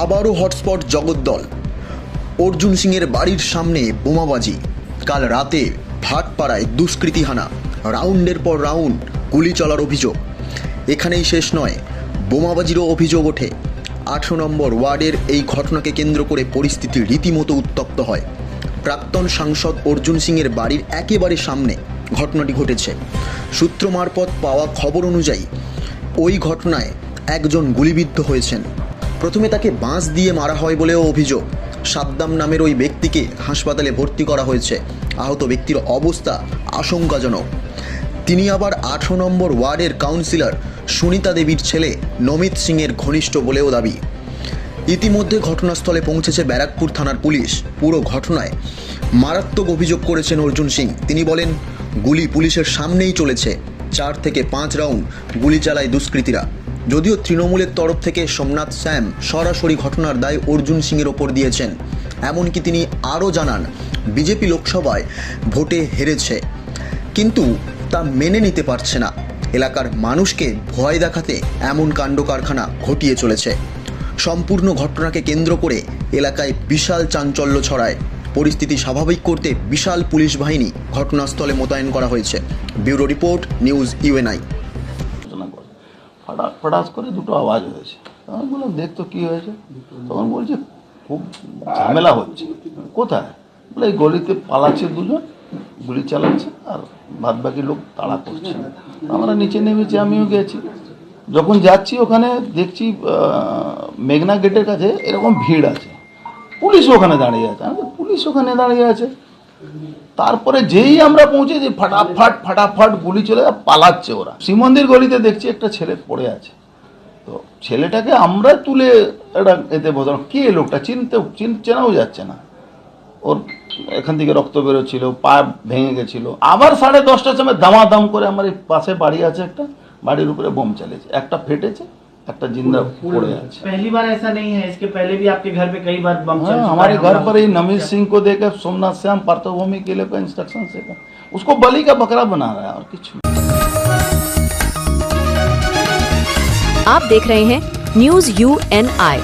আবারও হটস্পট জগদ্দল। অর্জুন সিংয়ের বাড়ির সামনে বোমাবাজি। কাল রাতে ভাটপাড়ায় দুষ্কৃতী হানা রাউন্ডের পর রাউন্ড গুলি চলার অভিযোগ। এখানেই শেষ নয়, বোমাবাজিরও অভিযোগ ওঠে। আঠারো নম্বর ওয়ার্ডের এই ঘটনাকে কেন্দ্র করে পরিস্থিতি রীতিমতো উত্তপ্ত হয়। প্রাক্তন সাংসদ অর্জুন সিংয়ের বাড়ির একেবারে সামনে ঘটনাটি ঘটেছে। সূত্র মারফত পাওয়া খবর অনুযায়ী, ওই ঘটনায় একজন গুলিবিদ্ধ হয়েছেন। প্রথমে তাকে বাঁশ দিয়ে মারা হয় বলেও অভিযোগ। সাদ্দাম নামের ওই ব্যক্তিকে হাসপাতালে ভর্তি করা হয়েছে। আহত ব্যক্তির অবস্থা আশঙ্কাজনক। তিনি আবার আঠারো নম্বর ওয়ার্ডের কাউন্সিলর সুনিতা দেবীর ছেলে নমিত সিংয়ের ঘনিষ্ঠ বলেও দাবি। ইতিমধ্যে ঘটনাস্থলে পৌঁছেছে ব্যারাকপুর থানার পুলিশ। পুরো ঘটনায় মারাত্মক অভিযোগ করেছেন অর্জুন সিং। তিনি বলেন, গুলি পুলিশের সামনেই চলেছে। চার থেকে পাঁচ রাউন্ড গুলি চালায় দুষ্কৃতীরা। যদিও তৃণমূলের তরফ থেকে সোমনাথ স্যাম সরাসরি ঘটনার দায় অর্জুন সিংয়ের ওপর দিয়েছেন। এমনকি তিনি আরও জানান, বিজেপি লোকসভায় ভোটে হেরেছে। কিন্তু তা মেনে নিতে পারছে না। এলাকার মানুষকে ভয় দেখাতে এমন কাণ্ড কারখানা ঘটিয়ে চলেছে। সম্পূর্ণ ঘটনাকে কেন্দ্র করে এলাকায় বিশাল চাঞ্চল্য ছড়ায়। পরিস্থিতি স্বাভাবিক করতে বিশাল পুলিশ বাহিনী ঘটনাস্থলে মোতায়েন করা হয়েছে। Bureau report, news UNI. ফাটাস ফাটাস করে দুটো আওয়াজ হয়েছে। তখন বললাম দেখতো কী হয়েছে? তখন বলছে, খুব ঝামেলা হচ্ছে। কোথায়? বলে, এই গলিতে পালাচ্ছে দুজন, গুলি চালাচ্ছে আর বাদ বাকি লোক তাড়া করছে। আমরা নিচে নেমেছি, আমিও গেছি। যখন যাচ্ছি ওখানে দেখছি মেঘনা গেটের কাছে এরকম ভিড় আছে। পুলিশ ওখানে দাঁড়িয়ে আছে। পুলিশ ওখানে দাঁড়িয়ে আছে। তারপরে যেই আমরা পৌঁছেছি ফাটাফাট ফাটাফাট গুলি চলে পালাচ্ছে ওরা। শ্রীমন্দির গলিতে দেখছি একটা ছেলে পড়ে আছে। তো ছেলেটাকে আমরা তুলে একটা এতে বোঝানো কে লোকটা? চিনতে চিন চেনাও যাচ্ছে না। ওর এখান থেকে রক্ত বেরোচ্ছিল, পা ভেঙে গেছিল। আবার সাড়ে দশটার সময় দামাদাম করে আমার এই পাশে বাড়ি আছে একটা, বাড়ির উপরে বোম চালিয়েছে। একটা ফেটেছে একটা জিন্দা পড়ে আছে पहली बार ऐसा नहीं है इसके पहले भी आपके घर पे कई बार बम चल हाँ, चुका हमारे है, घर हमला पर ही नमीत सिंह को देकर सोमनाथ श्याम पार्थभूमि के लिए इंस्ट्रक्शन से उसको बलि का बकरा बना रहा है और कुछ नहीं। आप देख रहे हैं न्यूज यू एन आई